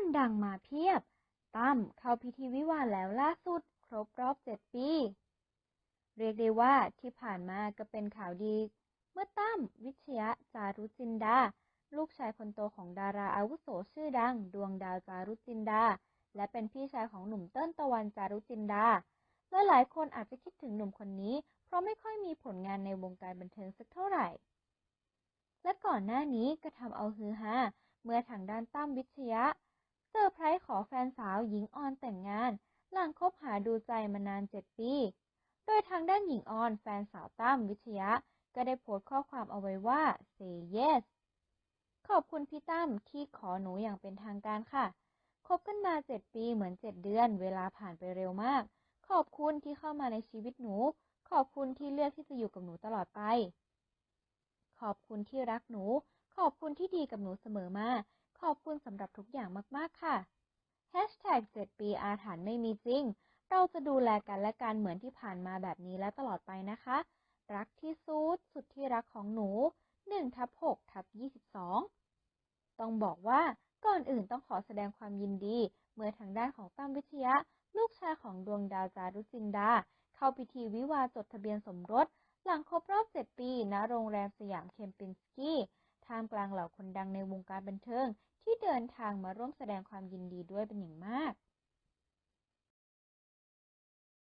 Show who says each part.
Speaker 1: คนดังมาเพียบ ตั้มเข้าพิธีวิวาห์แล้วล่าสุด ครบรอบ7ปี เรียกได้ว่าที่ผ่านมาก็เป็นข่าวดี เมื่อตั้มวิชยะจารุจินดา ลูกชายคนโตของดาราอาวุโสชื่อดัง ดวงดาวจารุจินดา และเป็นพี่ชายของหนุ่มเติ้ลตะวันจารุจินดาและหลายคนอาจจะคิดถึงหนุ่มคนนี้ เพราะไม่ค่อยมีผลงานในวงการบันเทิงสักเท่าไหร่ และก่อนหน้านี้ก็ทำเอาฮือฮาเมื่อทางด้านตั้มวิชยะ เซอร์ไพรส์ขอแฟนสาวหญิงออนแต่งงาน หลังคบหาดูใจมานาน7ปี โดยทางด้านหญิงออนแฟนสาวตั้มวิชยะ ก็ได้โพสต์ข้อความเอาไว้ว่า say yes ขอบคุณพี่ตั้มที่ขอหนูอย่างเป็นทางการค่ะ คบกันมา7ปีเหมือน7เดือน เวลาผ่านไปเร็วมาก ขอบคุณที่เข้ามาในชีวิตหนู ขอบคุณที่เลือกที่จะอยู่กับหนูตลอดไป ขอบคุณที่รักหนู ขอบคุณที่ดีกับหนูเสมอมา ขอบคุณสำหรับทุกอย่างมาก ๆ ค่ะ Hashtag 7 ปีอาถรรพ์ไม่มีจริง เราจะดูแลกันและกันเหมือนที่ผ่านมาแบบนี้และตลอดไปนะคะ รักที่สุดสุดที่รักของหนู1ทับ6ทับ22 ต้องบอกว่าก่อนอื่นต้องขอแสดงความยินดี เมื่อทางด้านของตั้มวิทยะ ลูกชายของดวงดาวจารุจินดา เข้าพิธีวิวาจดทะเบียนสมรส หลังครบรอบ 7 ปีณโรงแรมสยามเคมปินสกี้ ท่ามกลางเหล่าคนดังในวงการบันเทิงที่เดินทางมาร่วมแสดงความยินดีด้วยเป็นอย่างมาก